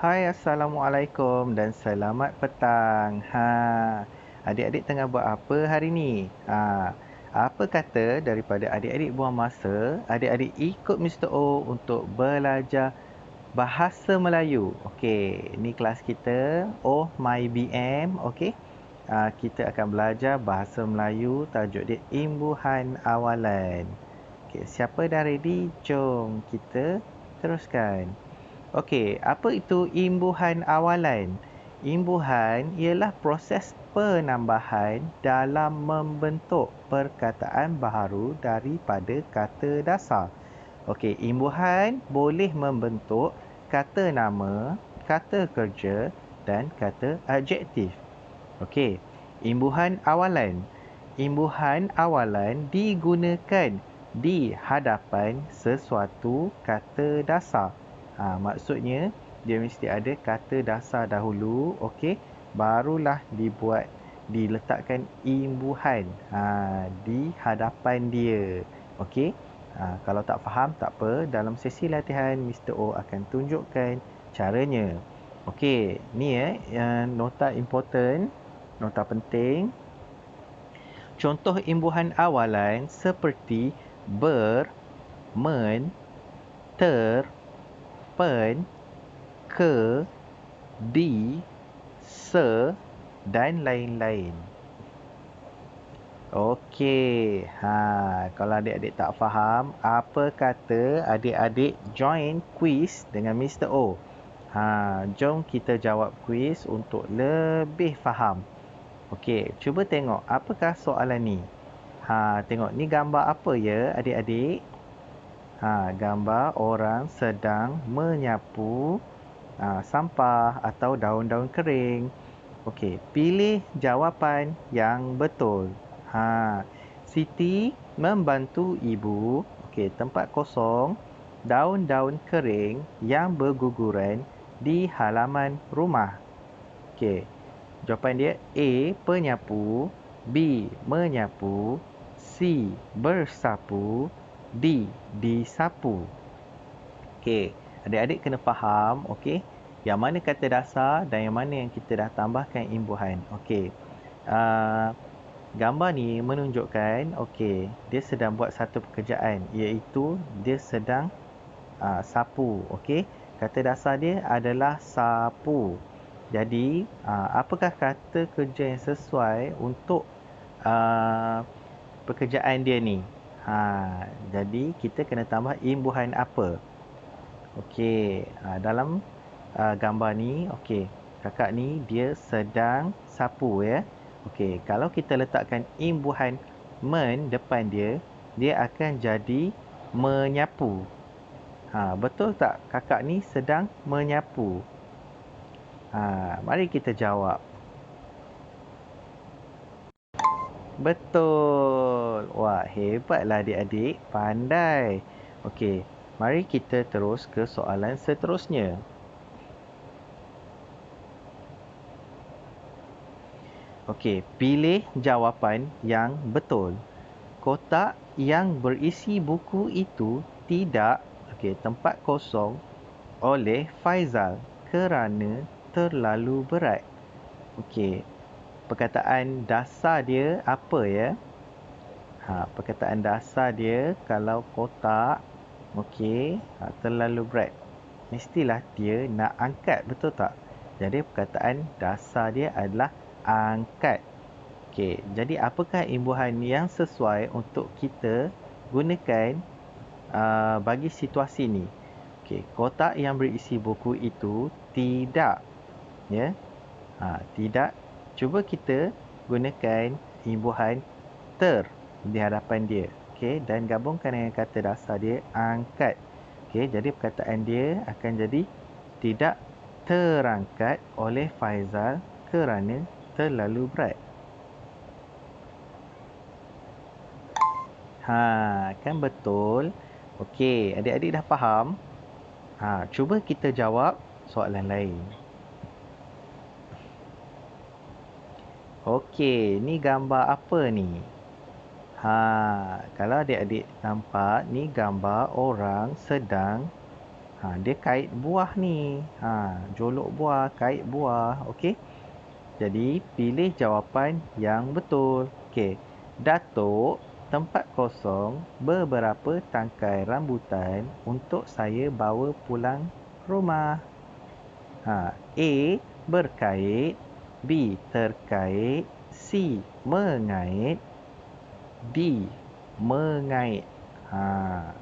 Hai, Assalamualaikum dan selamat petang. Ha, adik-adik tengah buat apa hari ni? Ha, apa kata daripada adik-adik buang masa, adik-adik ikut Mr. O untuk belajar bahasa Melayu. Okey, ni kelas kita. Oh my BM, okey. Ha, kita akan belajar bahasa Melayu tajuk dia imbuhan awalan. Okey, siapa dah ready? Jom kita teruskan. Okey, apa itu imbuhan awalan? Imbuhan ialah proses penambahan dalam membentuk perkataan baharu daripada kata dasar. Okey, imbuhan boleh membentuk kata nama, kata kerja dan kata adjektif. Okey, imbuhan awalan. Imbuhan awalan digunakan di hadapan sesuatu kata dasar. Ha, maksudnya dia mesti ada kata dasar dahulu, okey, barulah dibuat diletakkan imbuhan ha, di hadapan dia. Okey. Ha, kalau tak faham tak apa, dalam sesi latihan Mr O akan tunjukkan caranya. Okey, ni eh nota important, nota penting. Contoh imbuhan awalan seperti ber, men, ter, pen, ke, di, se dan lain-lain. Okey. Ha, kalau adik-adik tak faham, apa kata adik-adik join quiz dengan Mr. O? Ha, jom kita jawab quiz untuk lebih faham. Okey, cuba tengok apakah soalan ni. Ha, tengok ni gambar apa ya adik-adik? Ha, gambar orang sedang menyapu ha, sampah atau daun-daun kering. Okey, pilih jawapan yang betul. Ha, Siti membantu ibu. Okey, tempat kosong, daun-daun kering yang berguguran di halaman rumah. Okey. Jawapan dia A penyapu, B menyapu, C bersapu, D. Disapu. Okey, adik-adik kena faham, okey, yang mana kata dasar dan yang mana yang kita dah tambahkan imbuhan. Okey. Uh, gambar ni menunjukkan, okey, dia sedang buat satu pekerjaan iaitu dia sedang uh, sapu, okey. Kata dasar dia adalah sapu. Jadi, uh, apakah kata kerja yang sesuai untuk uh, pekerjaan dia ni? Ha, jadi kita kena tambah imbuhan apa? Okey, ha, dalam uh, gambar ni, okey, kakak ni dia sedang sapu ya. Okey, kalau kita letakkan imbuhan men depan dia, dia akan jadi menyapu. Ha, betul tak kakak ni sedang menyapu? Ha, mari kita jawab. Betul. Wah, hebatlah adik-adik. Pandai. Okey, mari kita terus ke soalan seterusnya. Okey, pilih jawapan yang betul. Kotak yang berisi buku itu tidak okey, tempat kosong oleh Faizal kerana terlalu berat. Okey, perkataan dasar dia apa ya? Ha, perkataan dasar dia kalau kotak okey, ha, terlalu berat. Mestilah dia nak angkat, betul tak? Jadi perkataan dasar dia adalah angkat. Okey, jadi apakah imbuhan yang sesuai untuk kita gunakan uh, bagi situasi ni? Okey, kotak yang berisi buku itu tidak ya. Ha, tidak cuba kita gunakan imbuhan ter di hadapan dia. Okey dan gabungkan dengan kata dasar dia angkat. Okey jadi perkataan dia akan jadi tidak terangkat oleh Faizal kerana terlalu berat. Ha, kan betul. Okey, adik-adik dah faham? Ha, cuba kita jawab soalan lain. Okey, ni gambar apa ni? Ha, kalau adik-adik nampak, ni gambar orang sedang Ha, dia kait buah ni. Ha, jolok buah, kait buah. Okey. Jadi, pilih jawapan yang betul. Okey. Datuk, tempat kosong beberapa tangkai rambutan untuk saya bawa pulang rumah. Ha, A. Berkait. B. Terkait. C. Mengait. D. Mengait. Ha.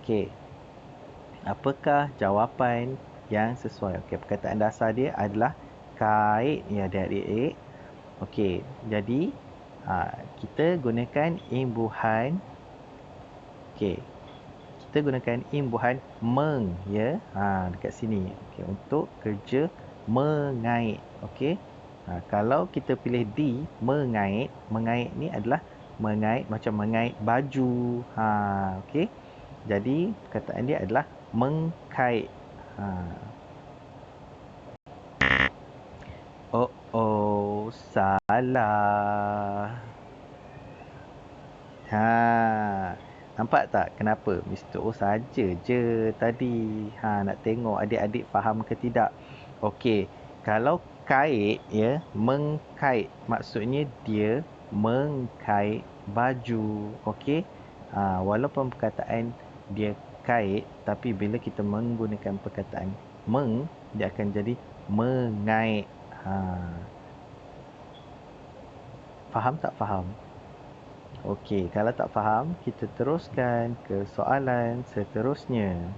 Okey apakah jawapan yang sesuai. Okey, perkataan dasar dia adalah kait ya adik-adik. Okey, jadi ha, kita gunakan imbuhan okey. Kita gunakan imbuhan meng ya. Ha dekat sini. Okey, untuk kerja mengait. Okey. Ha, kalau kita pilih D, mengait, mengait ni adalah mengait macam mengait baju. Ha okey. Jadi perkataan dia adalah mengkait. Ha. Oh oh salah. Ha. Nampak tak kenapa Mr. O saja je tadi. Ha nak tengok adik-adik faham ke tidak. Okey, kalau kait ya, mengkait. Maksudnya dia mengkait baju. Okey. Ha, walaupun perkataan dia kait tapi bila kita menggunakan perkataan meng dia akan jadi mengait. Ha. Faham tak faham? Okey. Kalau tak faham kita teruskan ke soalan seterusnya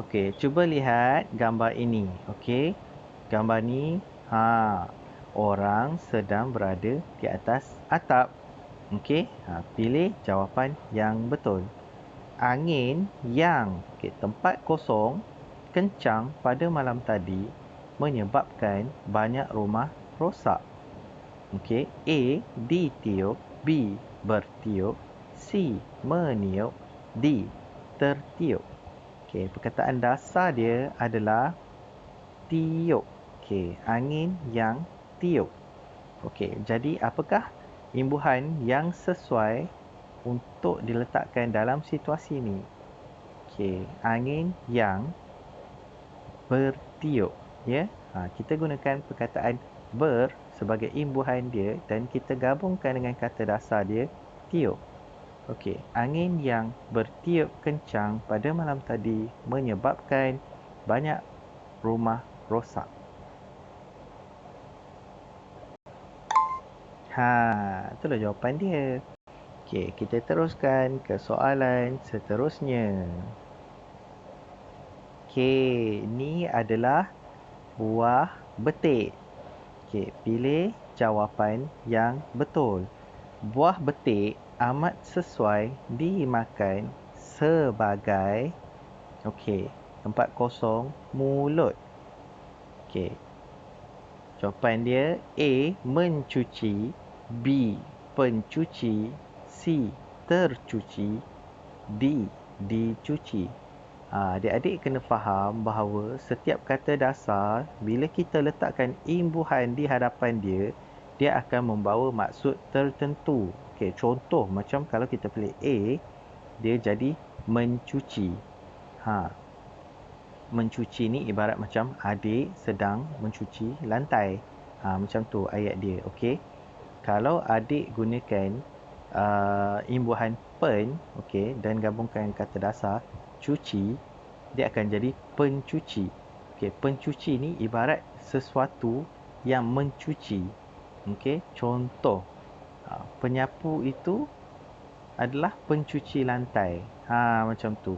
okey cuba lihat gambar ini okey gambar ni ha orang sedang berada di atas atap okey ha pilih jawapan yang betul angin yang okay, tempat kosong kencang pada malam tadi menyebabkan banyak rumah rosak. Okey, A ditiup, B bertiup, C meniup, D tertiup. Okey, perkataan dasar dia adalah tiup. Okey, angin yang tiup. Okey, jadi apakah imbuhan yang sesuai untuk diletakkan dalam situasi ini. Okey, angin yang bertiup, ya. Ha, kita gunakan perkataan ber sebagai imbuhan dia dan kita gabungkan dengan kata dasar dia tiup. Okey, angin yang bertiup kencang pada malam tadi menyebabkan banyak rumah rosak. Ha, itulah jawapan dia. Okey, kita teruskan ke soalan seterusnya. Okey, ini adalah buah betik. Okey, pilih jawapan yang betul. Buah betik amat sesuai dimakan sebagai okey, tempat kosong mulut. Okey. Jawapan dia A mencuci, B pencuci, C. Tercuci D. Dicuci ha, Adik-adik kena faham bahawa setiap kata dasar Bila kita letakkan imbuhan di hadapan dia Dia akan membawa maksud tertentu okay, Contoh macam kalau kita pilih A Dia jadi mencuci. Ha, Mencuci ni ibarat macam adik sedang mencuci lantai. Ha, Macam tu ayat dia okay? Kalau adik gunakan uh, imbuhan pen okey dan gabungkan kata dasar cuci dia akan jadi pencuci. Okey pencuci ni ibarat sesuatu yang mencuci. Okey contoh uh, penyapu itu adalah pencuci lantai ha macam tu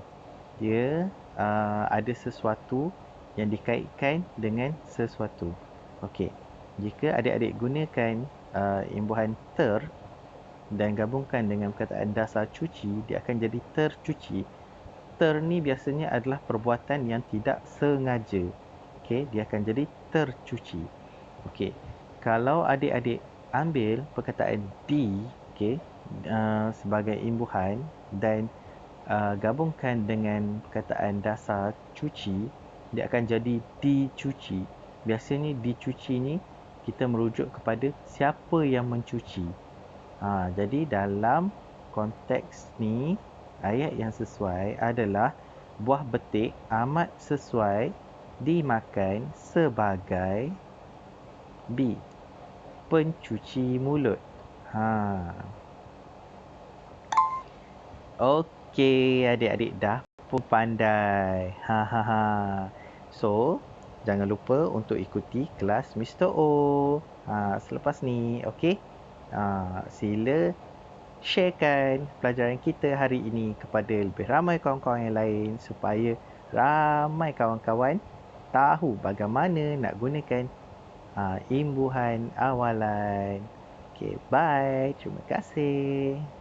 dia uh, ada sesuatu yang dikaitkan dengan sesuatu okey jika adik-adik gunakan uh, imbuhan ter dan gabungkan dengan perkataan dasar cuci, dia akan jadi tercuci. Ter ni biasanya adalah perbuatan yang tidak sengaja. Okey, dia akan jadi tercuci. Okey. Kalau adik-adik ambil perkataan D, okey, uh, sebagai imbuhan dan uh, gabungkan dengan perkataan dasar cuci, dia akan jadi dicuci. Biasanya dicuci ni kita merujuk kepada siapa yang mencuci. Ha, jadi dalam konteks ni Ayat yang sesuai adalah buah betik amat sesuai dimakan sebagai B. Pencuci mulut. Ha. Okey, adik-adik dah pun pandai. Ha ha ha. So, jangan lupa untuk ikuti kelas Mr. O. Ha, selepas ni, okey. Ha, sila sharekan pelajaran kita hari ini kepada lebih ramai kawan-kawan yang lain supaya ramai kawan-kawan tahu bagaimana nak gunakan uh, imbuhan awalan. Okay, bye. Terima kasih.